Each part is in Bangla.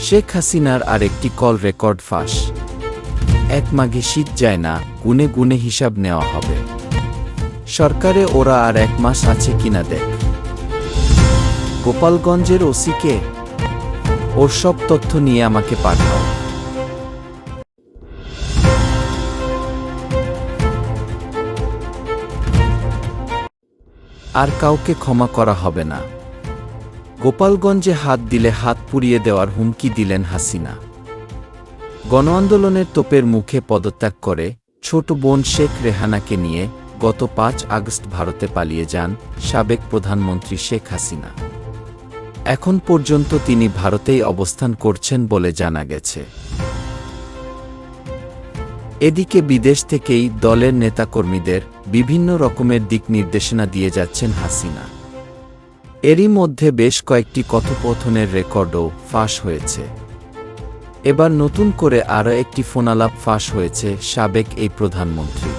শেখ হাসিনার আরেকটি কল রেকর্ড ফাঁস। এক মাঘে শীত যায় না, গুনে গুনে হিসাব নেওয়া হবে। সরকারে ওরা আর এক মাস আছে কিনা দেখ। গোপালগঞ্জের ওসিকে? ওর সব তথ্য নিয়ে আমাকে পাঠাও। আর কাউকে ক্ষমা করা হবে না। গোপালগঞ্জে হাত দিলে হাত পুড়িয়ে দেওয়ার হুমকি দিলেন হাসিনা। গণ আন্দোলনের তোপের মুখে পদত্যাগ করে ছোট বোন শেখ রেহানাকে নিয়ে গত পাঁচ আগস্ট ভারতে পালিয়ে যান সাবেক প্রধানমন্ত্রী শেখ হাসিনা। এখন পর্যন্ত তিনি ভারতেই অবস্থান করছেন বলে জানা গেছে। এদিকে বিদেশ থেকেই দলের নেতাকর্মীদের বিভিন্ন রকমের দিক নির্দেশনা দিয়ে যাচ্ছেন হাসিনা। এরই মধ্যে বেশ কয়েকটি কথোপথনের রেকর্ডও ফাঁস হয়েছে। এবার নতুন করে আরও একটি ফোনালাপ ফাঁস হয়েছে সাবেক এই প্রধানমন্ত্রী।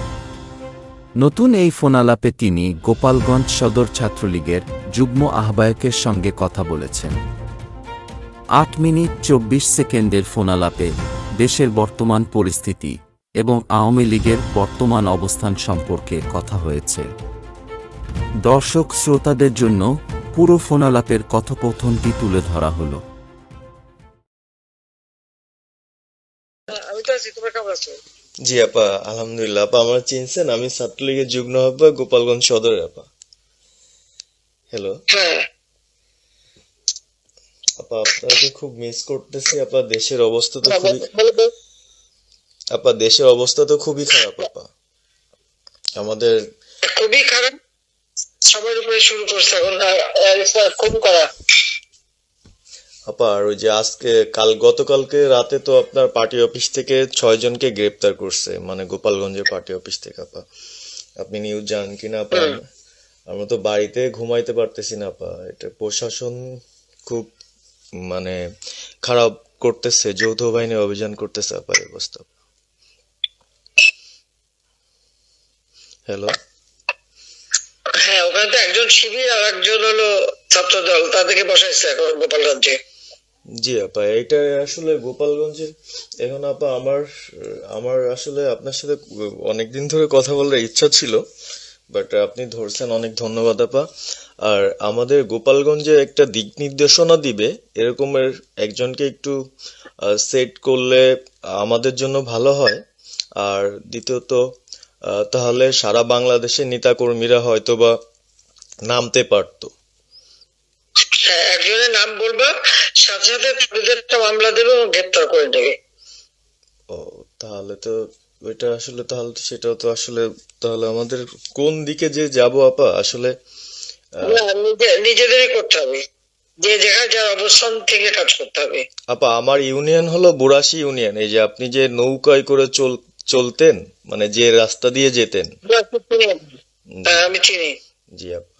নতুন এই ফোনালাপে তিনি গোপালগঞ্জ সদর ছাত্রলীগের যুগ্ম আহ্বায়কের সঙ্গে কথা বলেছেন। আট মিনিট চব্বিশ সেকেন্ডের ফোনালাপে দেশের বর্তমান পরিস্থিতি এবং আওয়ামী লীগের বর্তমান অবস্থান সম্পর্কে কথা হয়েছে। দর্শক শ্রোতাদের জন্য পুরো ফোনালাপের কথোপকথনটি তুলে ধরা হলো। জি আপা আলহামদুলিল্লাহ। আপা আমার চিনছেন আমি ছাত্রলীগের যুগ্ম আহ্বায়ক গোপালগঞ্জ সদরের আপা। হ্যালো হ্যাঁ। আপা আপনাকে খুব মিস করতেছি আপা দেশের অবস্থা তো খুবই আপা দেশের অবস্থা তো খুবই খারাপ আপা। আমাদের খুবই খারাপ। সবার উপরে শুরু করছে এখন খুব করা। আপা ওই যে আজকে কাল গতকালকে রাতে তো আপনার পার্টি অফিস থেকে ছয় জনকে গ্রেপ্তার করছে মানে গোপালগঞ্জের পার্টি অফিস থেকে আপা। আপনি নিউজ জানেন কিনা আপা? আমরা তো বাড়িতে ঘুমাইতে পারতেছি না আপা। এটা প্রশাসন খুব মানে খারাপ করতেছে যৌথ বাহিনী অভিযান করতেছে আপা এই অবস্থা। হ্যালো হ্যাঁ ওখানে তো একজন শিবির আর একজন হলো ছাত্র দল তাদেরকে বসাইছে এখন গোপালগঞ্জে। জি আপা এটা আসলে গোপালগঞ্জে এখন আপা আমার আমার আসলে আপনার সাথে অনেকদিন ধরে কথা বলার ইচ্ছা ছিল, বাট আপনি ধরছেন, অনেক ধন্যবাদ আপা। আর আমাদের গোপালগঞ্জে একটা দিক নির্দেশনা দিবে, এরকমের একজনকে একটু সেট করলে আমাদের জন্য ভালো হয়। আর দ্বিতীয়ত তাহলে সারা বাংলাদেশের নেতাকর্মীরা হয়তোবা নামতে পারতো। হ্যাঁ একজনের নাম বলবা সাথে সাথে তাদের একটা মামলা দেবে এবং গ্রেপ্তার করে নেবে। ও তাহলে তো আসলে তাহলে তো সেটাও তো আসলে তাহলে আমাদের কোন দিকে যে যাব আপা? আসলে নিজেদেরই করতে হবে। যে যেখানে যার অবস্থান থেকে কাজ করতে হবে। আপা আমার ইউনিয়ন হলো বুড়াশি ইউনিয়ন। এই যে আপনি যে নৌকায় করে চল চলতেন মানে যে রাস্তা দিয়ে যেতেন। হ্যাঁ, আমি চিনি। জি আপা।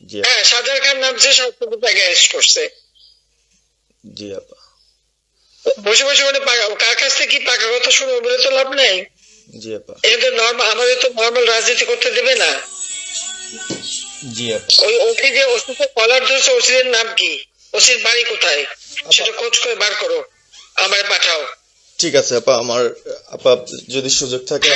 হ্যাঁ সাজার খান নামছে সরকার অ্যারেস্ট করছে। জি আপা বসে বসে মানে কার কাছ থেকে কি পাকা কথা শুনব বলে তো লাভ নেই? জি আপা এটা তো নর্মাল আমাদের তো নর্মাল রাজনীতি করতে দেবে না। জি আপা ওই ওসি যে কলার ধরছে নাম কি? ওসির বাড়ি কোথায়? সেটা খোঁজ করে বার করো আমায় পাঠাও। ঠিক আছে আপা আমার আপা যদি সুযোগ থাকে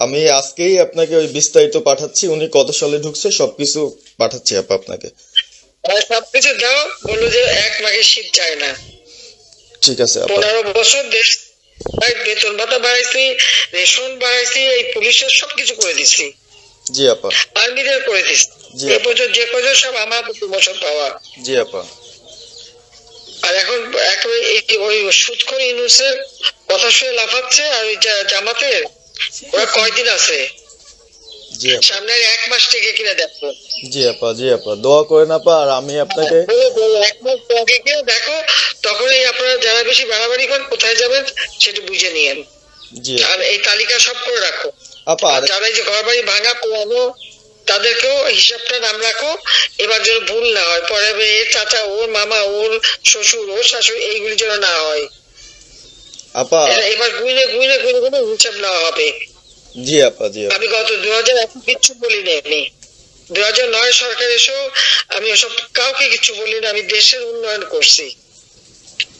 আমি আজকেই আপনাকে ওই বিস্তারিত পাঠাচ্ছি উনি কত সালে ঢুকছে সবকিছু পাঠাচ্ছি আপা আপনাকে। সবকিছু দাও বলল যে এক মাঘে শীত যায় না। ঠিক আছে আপা। পনেরো বছর দেশ ভাই বেতন ভাতা বাড়াইছি রেশন বাড়াইছি এই পুলিশের সবকিছু করে দিছি। জি আপা। আর্মিদের করে দিছি। জি। এ পর্যন্ত যে কজন সব আমার প্রমোশন পাওয়া। জি আপা। আর এখন একেবারে ওই সুৎখর ইউনুসের কথা শুনে লাফাচ্ছে আর ওই জা- ওরা কয়দিন আছে? এক মাস থেকে কিনা দেখো। জি আপা জি আপা দোয়া করেন আপা আর আমি আপনাকে বলো, বলো, এক মাস আগে কিনা দেখো তখনই আপনারা যারা বেশি বাড়াবাড়ি করেন কোথায় যাবেন সেটা বুঝে নিয়েন। জি। আর এই তালিকা সব করে রাখো। আপা যারা এই যে ঘর বাড়ি ভাঙা পোড়ানো তাদেরকেও হিসাবটা নাম রাখো এবার যেন ভুল না হয়। পরে এর চাচা ওর মামা ওর শ্বশুর ওর শাশুড়ি এইগুলি যেন না হয়। আপা। এবার গুইনে গুইনে গুইনে গুইনে হিসাব নেওয়া হবে। জি আপা জি আমি গত দু হাজার এক কিচ্ছু বলি না আমি। দু হাজার নয় সরকার এসেও আমি ওসব কাউকে কিছু বলি না আমি দেশের উন্নয়ন করছি।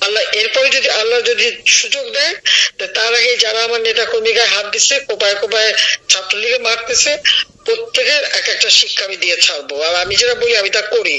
আল্লাহ এরপরে যদি আল্লাহ যদি সুযোগ দেয় তার আগে যারা আমার নেতা কর্মীকে হাত দিচ্ছে কোপায় কোপায় ছাত্রলীগে মারতেছে প্রত্যেকের এক একটা শিক্ষা আমি দিয়ে ছাড়বো। আর আমি যেটা বলি আমি তা করি।